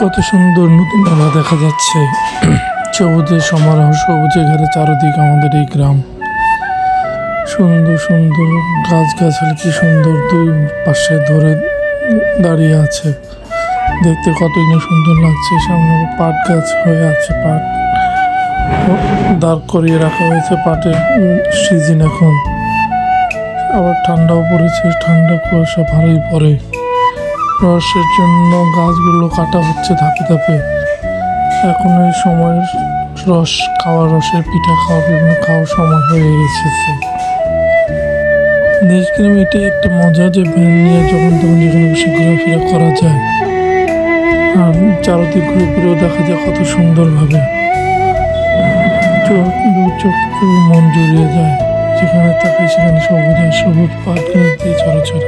কত সুন্দর নতুন নালা দেখা যাচ্ছে। সবুজের সমারোহ সবুজে ঘেরে চারদিক আমাদের এই গ্রাম। সুন্দর সুন্দর গাছ গাছালি কি সুন্দর দুই পাশে ধরে দাঁড়িয়ে আছে। দেখতে কতই না সুন্দর লাগছে, সামনে পাট গাছ হয়ে আছে, পাট। দাঁড় করিয়ে রাখা হয়েছে পাটের সিজন এখন। আবার ঠান্ডাও পড়েছে, ঠান্ডা কুয়াশা ভালোই পড়ে। রসের জন্য গাছগুলো কাটা হচ্ছে ধাপে ধাপে। এখন এই সময়ের রস খাওয়া, রসের পিঠা খাওয়া বিভিন্ন খাওয়ার সময় হয়ে এসেছে। দেশগ্রামে এটাই একটা মজা যে ভ্যান নিয়ে যখন তখন যেখানে বসে ঘোরাফেরা করা যায়। আর চারদিক ঘুরে ঘুরেও দেখা যায় কত সুন্দরভাবে। চোখ, দু চক্ষু মন জুড়িয়ে যায়। যেখানে থাকে সেখানে সবুজ আর সবুজ দিয়ে ছড়াছড়ি